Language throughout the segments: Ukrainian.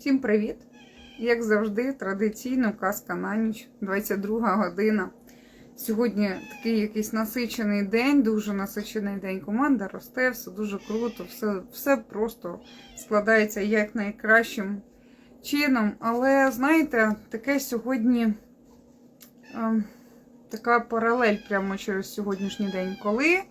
Всім привіт! Як завжди, традиційно казка на ніч, 22 година. Сьогодні такий якийсь насичений день, дуже насичений день. Команда росте, все дуже круто, все, все просто складається як найкращим чином. Але знаєте, таке сьогодні е, така паралель прямо через сьогоднішній день, коли.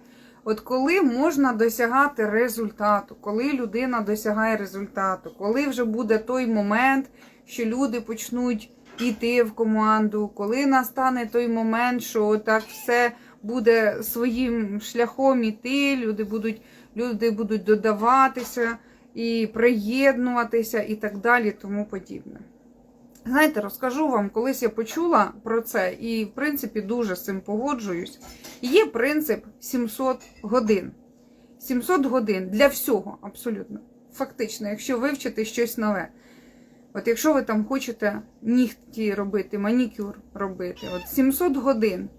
От коли можна досягати результату, коли людина досягає результату, коли вже буде той момент, що люди почнуть йти в команду, коли настане той момент, що так все буде своїм шляхом іти, люди будуть, люди будуть додаватися і приєднуватися, і так далі, тому подібне. Знаєте, розкажу вам, колись я почула про це, і, в принципі, дуже з цим погоджуюсь. Є принцип 700 годин. 700 годин для всього, абсолютно. Фактично, якщо вивчити щось нове. От якщо ви там хочете нігті робити, манікюр робити, от 700 годин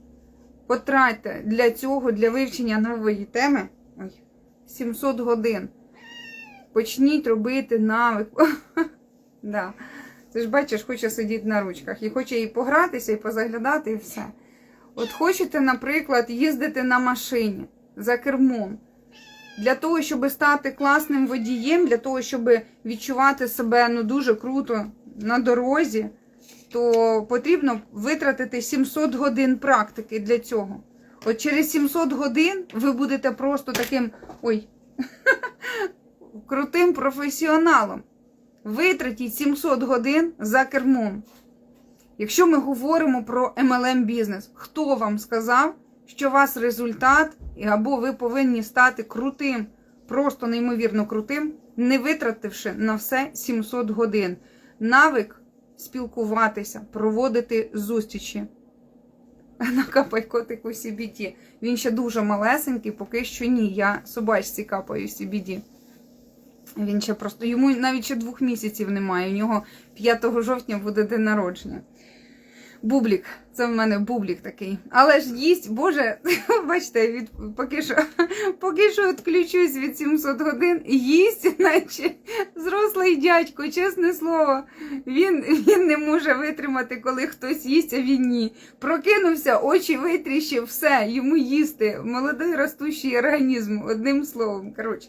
потратьте для цього, для вивчення нової теми. Ой, 700 годин. Почніть робити навик. да. Ти ж бачиш, хоче сидіти на ручках і хоче і погратися, і позаглядати, і все. От хочете, наприклад, їздити на машині за кермом. Для того, щоб стати класним водієм, для того, щоб відчувати себе ну, дуже круто на дорозі, то потрібно витратити 700 годин практики для цього. От через 700 годин ви будете просто таким ой, крутим професіоналом. Витратіть 700 годин за кермом. Якщо ми говоримо про MLM бізнес, хто вам сказав, що у вас результат, або ви повинні стати крутим, просто неймовірно крутим, не витративши на все 700 годин. Навик спілкуватися, проводити зустрічі. Накапай котику CBD. Він ще дуже малесенький, поки що ні. Я собачці капаю CBD. Він ще просто йому навіть ще двох місяців немає. У нього 5 жовтня буде день народження. Бублік, це в мене бублік такий. Але ж їсть, Боже, бачите, від, поки що поки що відключусь від 700 годин, їсть, наче зрослий дядько, чесне слово. Він він не може витримати, коли хтось їсть, а він ні. Прокинувся, очі витріщив, все, йому їсти. Молодий ростущий організм, одним словом. коротше.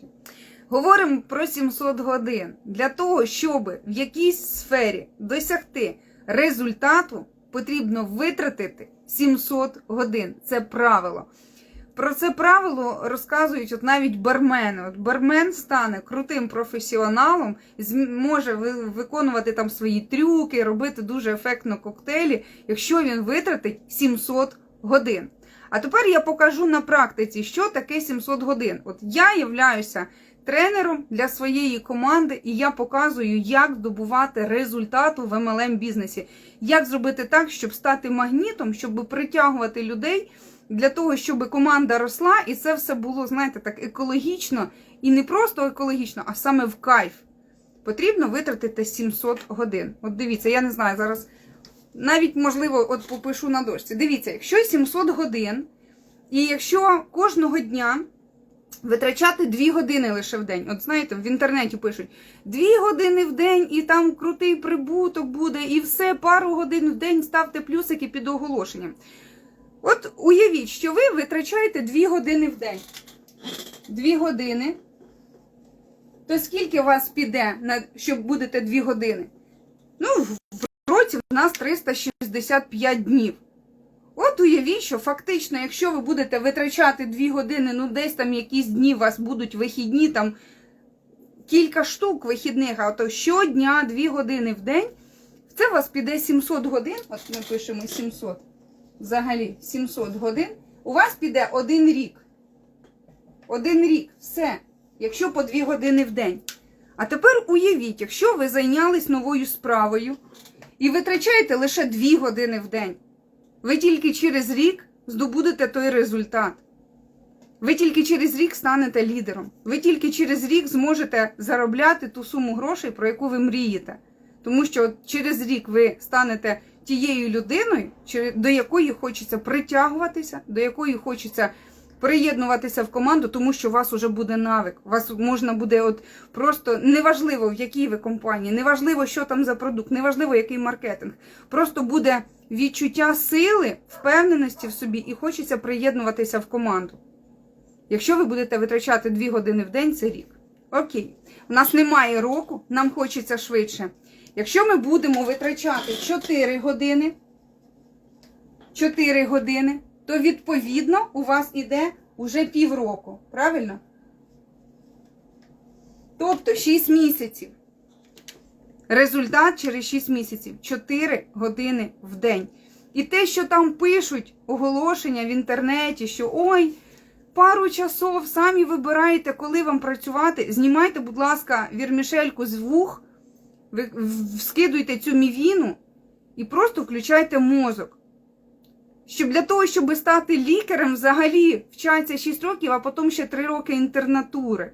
Говоримо про 700 годин. Для того, щоб в якійсь сфері досягти результату, потрібно витратити 700 годин. Це правило. Про це правило розказують от навіть бармени. От бармен стане крутим професіоналом, зможе виконувати там свої трюки, робити дуже ефектно коктейлі, якщо він витратить 700 годин. А тепер я покажу на практиці, що таке 700 годин. От я являюся тренером для своєї команди, і я показую, як добувати результату в MLM бізнесі. Як зробити так, щоб стати магнітом, щоб притягувати людей для того, щоб команда росла, і це все було, знаєте, так екологічно і не просто екологічно, а саме в кайф. Потрібно витратити 700 годин. От дивіться, я не знаю, зараз навіть, можливо, от попишу на дошці. Дивіться, якщо 700 годин, і якщо кожного дня витрачати 2 години лише в день. От знаєте, в інтернеті пишуть 2 години в день, і там крутий прибуток буде, і все, пару годин в день ставте плюсики під оголошенням. От уявіть, що ви витрачаєте 2 години в день. 2 години. То скільки у вас піде, щоб будете 2 години? Ну, в році в нас 365 днів. От уявіть, що фактично, якщо ви будете витрачати 2 години, ну десь там якісь дні у вас будуть вихідні, там кілька штук вихідних, а то щодня 2 години в день, це у вас піде 700 годин. От ми пишемо 700. Взагалі 700 годин. У вас піде один рік. Один рік, все. Якщо по 2 години в день. А тепер уявіть, якщо ви зайнялись новою справою і витрачаєте лише 2 години в день. Ви тільки через рік здобудете той результат. Ви тільки через рік станете лідером. Ви тільки через рік зможете заробляти ту суму грошей, про яку ви мрієте. Тому що через рік ви станете тією людиною, до якої хочеться притягуватися, до якої хочеться приєднуватися в команду, тому що у вас вже буде навик. У вас можна буде от просто неважливо, в якій ви компанії, неважливо, що там за продукт, неважливо, який маркетинг. Просто буде відчуття сили, впевненості в собі і хочеться приєднуватися в команду. Якщо ви будете витрачати 2 години в день, це рік. Окей, у нас немає року, нам хочеться швидше. Якщо ми будемо витрачати 4 години, 4 години, то відповідно у вас іде уже півроку. Правильно? Тобто 6 місяців. Результат через 6 місяців 4 години в день. І те, що там пишуть оголошення в інтернеті, що ой, пару часов самі вибираєте, коли вам працювати. Знімайте, будь ласка, вірмішельку з вух, скидуйте цю мівіну і просто включайте мозок. Щоб для того, щоб стати лікарем, взагалі вчаться 6 років, а потім ще 3 роки інтернатури.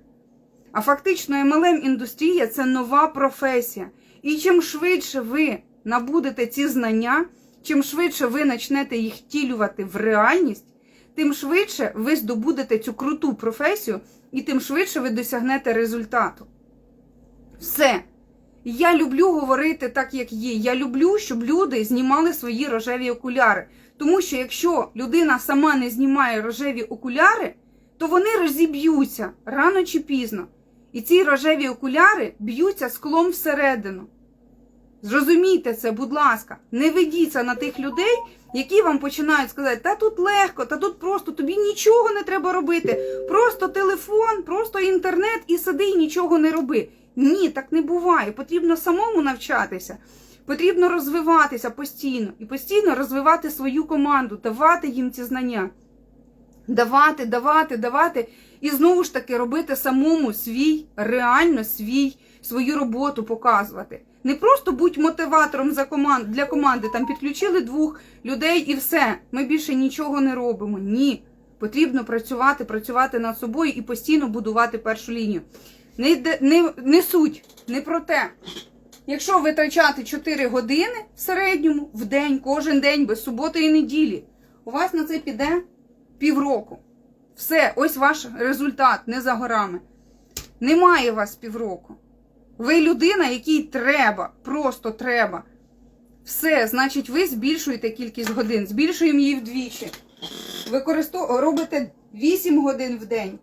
А фактично MLM індустрія це нова професія. І чим швидше ви набудете ці знання, чим швидше ви почнете їх втілювати в реальність, тим швидше ви здобудете цю круту професію і тим швидше ви досягнете результату. Все. Я люблю говорити так, як є. Я люблю, щоб люди знімали свої рожеві окуляри. Тому що якщо людина сама не знімає рожеві окуляри, то вони розіб'ються рано чи пізно. І ці рожеві окуляри б'ються склом всередину. Зрозумійте це, будь ласка, не ведіться на тих людей, які вам починають сказати, та тут легко, та тут просто тобі нічого не треба робити. Просто телефон, просто інтернет і сиди і нічого не роби. Ні, так не буває. Потрібно самому навчатися. Потрібно розвиватися постійно і постійно розвивати свою команду, давати їм ці знання. Давати, давати, давати. І знову ж таки робити самому свій, реально свій, свою роботу показувати. Не просто будь мотиватором за команд, для команди, там підключили двох людей і все. Ми більше нічого не робимо. Ні. Потрібно працювати, працювати над собою і постійно будувати першу лінію. Не, не, не суть, не про те. Якщо витрачати 4 години в середньому в день, кожен день, без суботи і неділі, у вас на це піде півроку. Все, ось ваш результат, не за горами. Немає вас півроку. Ви людина, якій треба, просто треба. Все, значить, ви збільшуєте кількість годин, збільшуємо її вдвічі. Використов... робите 8 годин в день.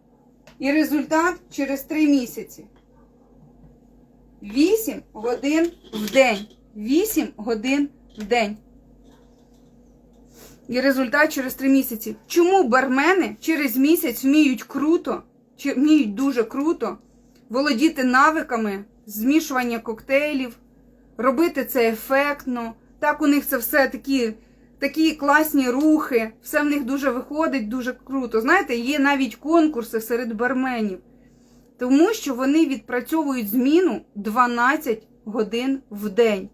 І результат через 3 місяці. 8 годин в день. 8 годин в день. І результат через 3 місяці. Чому бармени через місяць вміють круто, чи вміють дуже круто володіти навиками змішування коктейлів, робити це ефектно. Так у них це все такі, такі класні рухи, все в них дуже виходить, дуже круто. Знаєте, є навіть конкурси серед барменів. Тому що вони відпрацьовують зміну 12 годин в день.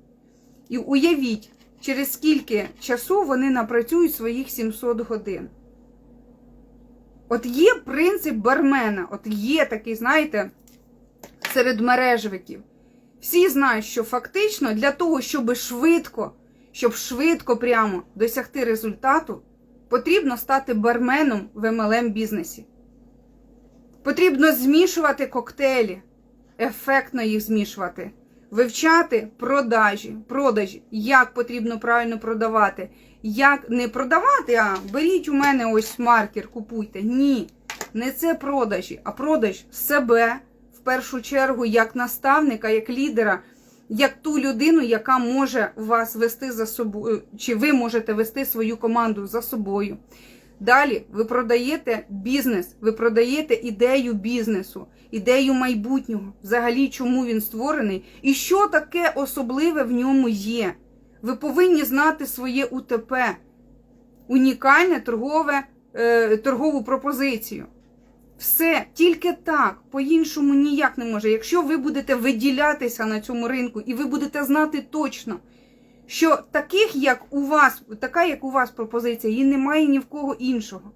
І уявіть, через скільки часу вони напрацюють своїх 700 годин. От є принцип бармена, от є такий, знаєте, серед мережевиків. Всі знають, що фактично для того, щоб швидко, щоб швидко прямо досягти результату, потрібно стати барменом в MLM бізнесі. Потрібно змішувати коктейлі, ефектно їх змішувати, вивчати продажі, продажі, як потрібно правильно продавати. Як не продавати, а беріть у мене ось маркер, купуйте. Ні, не це продажі, а продаж себе в першу чергу як наставника, як лідера, як ту людину, яка може вас вести за собою, чи ви можете вести свою команду за собою. Далі ви продаєте бізнес, ви продаєте ідею бізнесу, ідею майбутнього, взагалі, чому він створений, і що таке особливе в ньому є. Ви повинні знати своє УТП, унікальне торгове, е, торгову пропозицію. Все тільки так, по-іншому ніяк не може. Якщо ви будете виділятися на цьому ринку і ви будете знати точно, що таких, як у вас, така, як у вас пропозиція, її немає ні в кого іншого.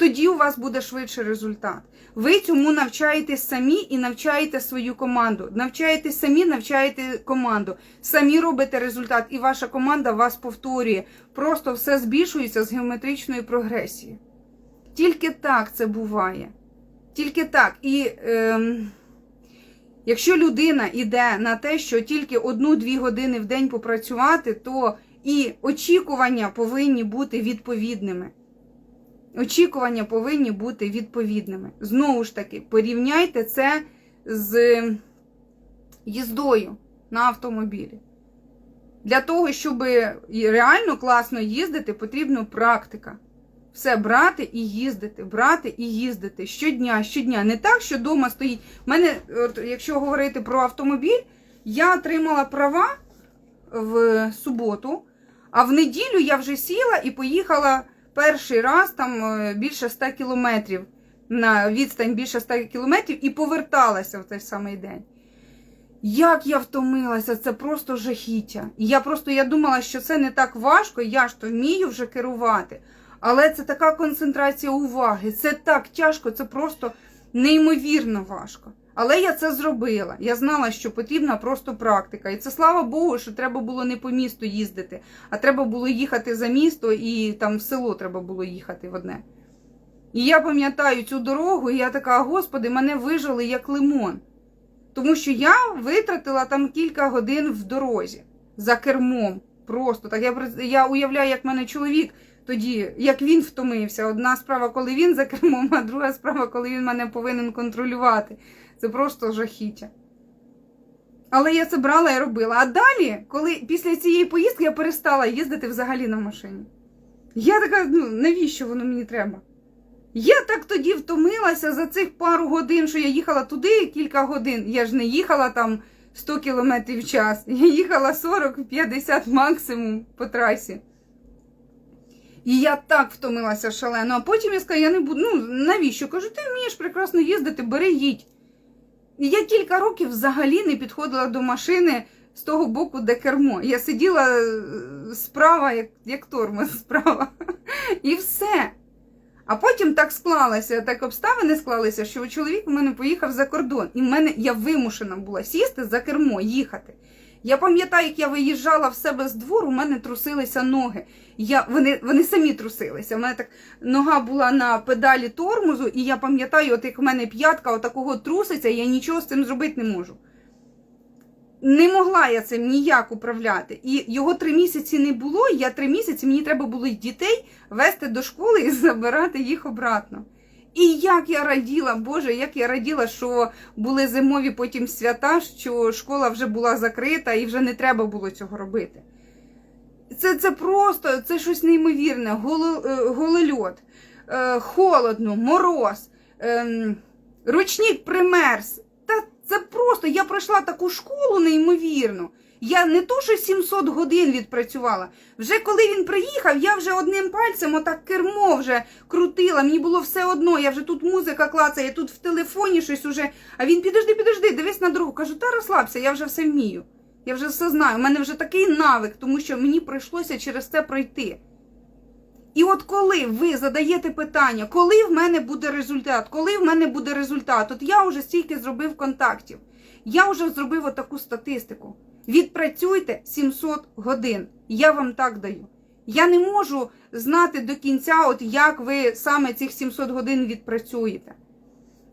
Тоді у вас буде швидший результат. Ви цьому навчаєтесь самі і навчаєте свою команду. Навчаєтесь самі, навчаєте команду. Самі робите результат, і ваша команда вас повторює. Просто все збільшується з геометричною прогресією. Тільки так це буває. Тільки так. І ем, якщо людина йде на те, що тільки одну-дві години в день попрацювати, то і очікування повинні бути відповідними. Очікування повинні бути відповідними. Знову ж таки, порівняйте це з їздою на автомобілі. Для того, щоб реально класно їздити, потрібна практика. Все брати і їздити, брати і їздити щодня, щодня. Не так, що вдома стоїть. У мене, якщо говорити про автомобіль, я отримала права в суботу, а в неділю я вже сіла і поїхала перший раз там е, більше 100 кілометрів на відстань більше 100 кілометрів і поверталася в той самий день. Як я втомилася, це просто жахіття. Я просто я думала, що це не так важко, я ж то вмію вже керувати. Але це така концентрація уваги, це так тяжко, це просто неймовірно важко. Але я це зробила. Я знала, що потрібна просто практика. І це слава Богу, що треба було не по місту їздити, а треба було їхати за місто і там в село треба було їхати в одне. І я пам'ятаю цю дорогу, і я така, господи, мене вижили як лимон. Тому що я витратила там кілька годин в дорозі за кермом. Просто так. Я, я уявляю, як мене чоловік тоді, як він втомився. Одна справа, коли він за кермом, а друга справа, коли він мене повинен контролювати. Це просто жахіття. Але я це брала і робила. А далі, коли після цієї поїздки я перестала їздити взагалі на машині. Я така, ну навіщо воно мені треба? Я так тоді втомилася за цих пару годин, що я їхала туди кілька годин. Я ж не їхала там 100 км в час. Я їхала 40-50 максимум по трасі. І я так втомилася шалено. А потім я сказала, я не буду. Ну, навіщо? Кажу, ти вмієш прекрасно їздити, бери їдь. І я кілька років взагалі не підходила до машини з того боку, де кермо. Я сиділа е, справа, як, як тормоз справа. І все. А потім так склалося, так обставини склалися, що чоловік у мене поїхав за кордон, і в мене я вимушена була сісти за кермо, їхати. Я пам'ятаю, як я виїжджала в себе з двору, у мене трусилися ноги. Я, Вони вони самі трусилися. У мене так нога була на педалі тормозу, і я пам'ятаю, от як в мене п'ятка отакого труситься, я нічого з цим зробити не можу. Не могла я цим ніяк управляти. І його три місяці не було. і Я три місяці мені треба було дітей вести до школи і забирати їх обратно. І як я раділа, Боже, як я раділа, що були зимові потім свята, що школа вже була закрита і вже не треба було цього робити. Це це просто це щось неймовірне, е, голольот, е, холодно, мороз, е, ручник примерз. Та це просто я пройшла таку школу неймовірну. Я не то, що 700 годин відпрацювала. Вже коли він приїхав, я вже одним пальцем отак кермо вже крутила. Мені було все одно. Я вже тут музика клацає, тут в телефоні щось уже. А він підожди, підожди, дивись на дорогу. Кажу, та розслабся, я вже все вмію. Я вже все знаю. У мене вже такий навик, тому що мені прийшлося через це пройти. І от коли ви задаєте питання, коли в мене буде результат, коли в мене буде результат, от я вже стільки зробив контактів, я вже зробив отаку статистику. Відпрацюйте 700 годин. Я вам так даю. Я не можу знати до кінця, от як ви саме цих 700 годин відпрацюєте.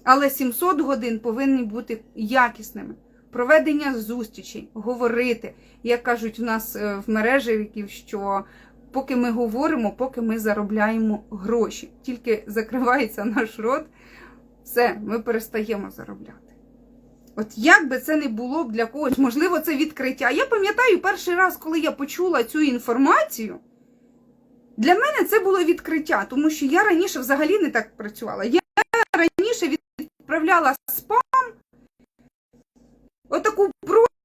Але 700 годин повинні бути якісними. Проведення зустрічей, говорити. Як кажуть в нас е, в мережі, що поки ми говоримо, поки ми заробляємо гроші. Тільки закривається наш рот, все, ми перестаємо заробляти. От як би це не було б для когось, можливо, це відкриття. Я пам'ятаю перший раз, коли я почула цю інформацію, для мене це було відкриття, тому що я раніше взагалі не так працювала. Я раніше відправляла спам, отаку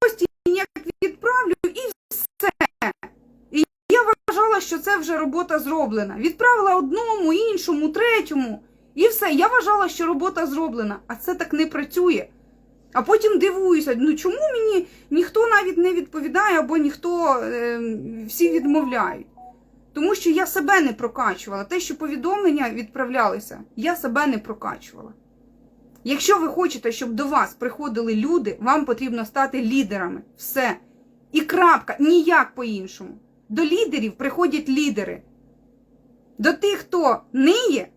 простінь, як відправлю, і все. І я вважала, що це вже робота зроблена. Відправила одному, іншому, третьому. І все. Я вважала, що робота зроблена, а це так не працює. А потім дивуюся, ну чому мені ніхто навіть не відповідає, або ніхто е, всі відмовляють. Тому що я себе не прокачувала. Те, що повідомлення відправлялися, я себе не прокачувала. Якщо ви хочете, щоб до вас приходили люди, вам потрібно стати лідерами. Все. І крапка, ніяк по-іншому. До лідерів приходять лідери. До тих, хто ниє,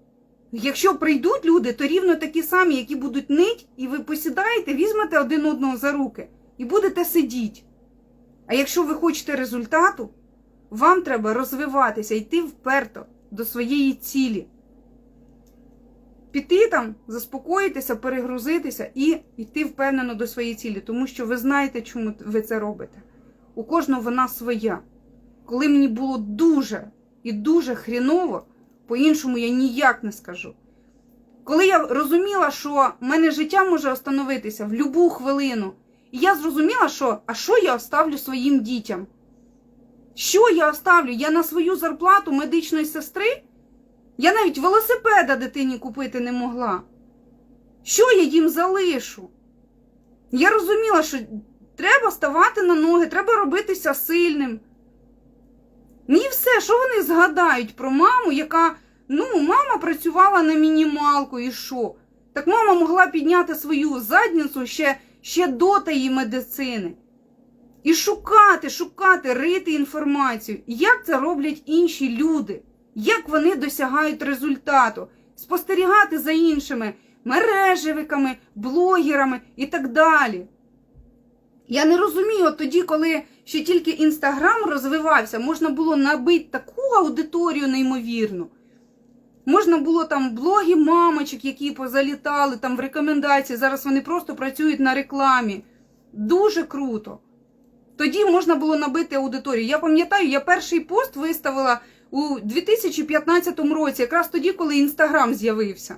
Якщо прийдуть люди, то рівно такі самі, які будуть нить, і ви посідаєте, візьмете один одного за руки і будете сидіти. А якщо ви хочете результату, вам треба розвиватися, йти вперто до своєї цілі. Піти там, заспокоїтися, перегрузитися і йти впевнено до своєї цілі, тому що ви знаєте, чому ви це робите. У кожного вона своя. Коли мені було дуже і дуже хріново, по-іншому я ніяк не скажу. Коли я розуміла, що в мене життя може остановитися в будь-яку хвилину, і я зрозуміла, що а що я оставлю своїм дітям? Що я оставлю? Я на свою зарплату медичної сестри? Я навіть велосипеда дитині купити не могла. Що я їм залишу? Я розуміла, що треба ставати на ноги, треба робитися сильним. Ну і все, що вони згадають про маму, яка, ну, мама працювала на мінімалку, і що? Так мама могла підняти свою задницю ще, ще до тієї медицини. І шукати, шукати, рити інформацію. Як це роблять інші люди? Як вони досягають результату? Спостерігати за іншими мережевиками, блогерами і так далі. Я не розумію, от тоді, коли ще тільки Інстаграм розвивався, можна було набити таку аудиторію неймовірну. Можна було там блоги мамочок, які позалітали там в рекомендації. Зараз вони просто працюють на рекламі. Дуже круто. Тоді можна було набити аудиторію. Я пам'ятаю, я перший пост виставила у 2015 році, якраз тоді, коли Інстаграм з'явився.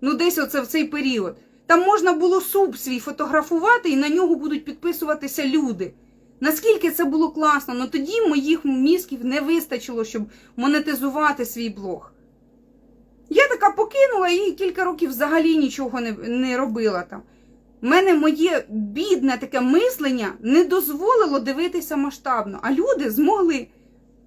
Ну, десь оце в цей період. Там можна було суп свій фотографувати, і на нього будуть підписуватися люди. Наскільки це було класно, ну тоді моїх мізків не вистачило, щоб монетизувати свій блог. Я така покинула і кілька років взагалі нічого не, не робила там. У мене моє бідне таке мислення не дозволило дивитися масштабно, а люди змогли.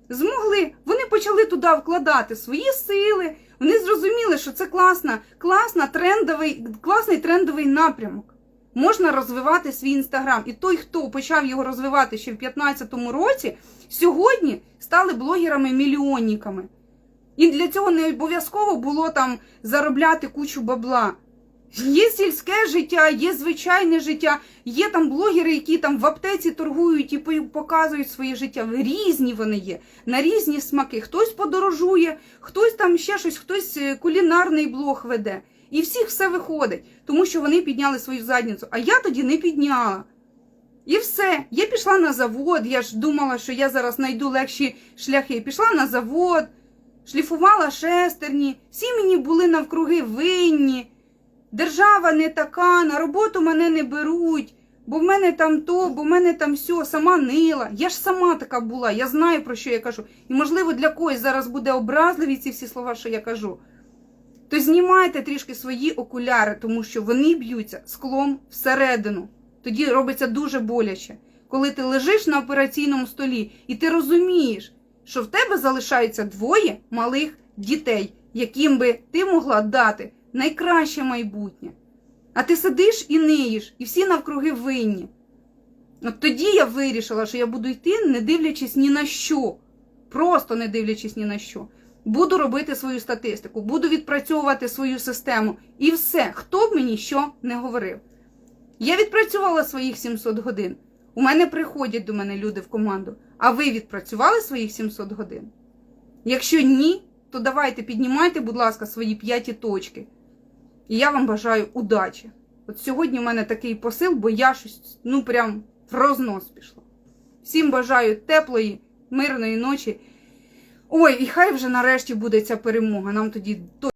Змогли. Вони почали туди вкладати свої сили. Вони зрозуміли, що це класна, класна трендовий, класний трендовий напрямок. Можна розвивати свій інстаграм. І той, хто почав його розвивати ще в 2015 році, сьогодні стали блогерами-мільйонниками. І для цього не обов'язково було там заробляти кучу бабла. Є сільське життя, є звичайне життя, є там блогери, які там в аптеці торгують і показують своє життя. Різні вони є, на різні смаки. Хтось подорожує, хтось там ще щось, хтось е, кулінарний блог веде. І всіх все виходить, тому що вони підняли свою задницю. А я тоді не підняла. І все. Я пішла на завод. Я ж думала, що я зараз знайду легші шляхи. Пішла на завод, шліфувала шестерні, всі мені були навкруги винні. Держава не така, на роботу мене не беруть, бо в мене там то, бо в мене там все, сама нила. Я ж сама така була, я знаю, про що я кажу. І, можливо, для когось зараз буде образливі ці всі слова, що я кажу. То знімайте трішки свої окуляри, тому що вони б'ються склом всередину. Тоді робиться дуже боляче. Коли ти лежиш на операційному столі і ти розумієш, що в тебе залишається двоє малих дітей, яким би ти могла дати найкраще майбутнє. А ти сидиш і ниєш, і всі навкруги винні. От тоді я вирішила, що я буду йти, не дивлячись ні на що. Просто не дивлячись ні на що. Буду робити свою статистику, буду відпрацьовувати свою систему. І все, хто б мені що не говорив. Я відпрацювала своїх 700 годин. У мене приходять до мене люди в команду. А ви відпрацювали своїх 700 годин? Якщо ні, то давайте піднімайте, будь ласка, свої п'яті точки. І я вам бажаю удачі. От сьогодні в мене такий посил, бо я щось, ну прям в рознос пішла. Всім бажаю теплої, мирної ночі. Ой, і хай вже нарешті буде ця перемога. Нам тоді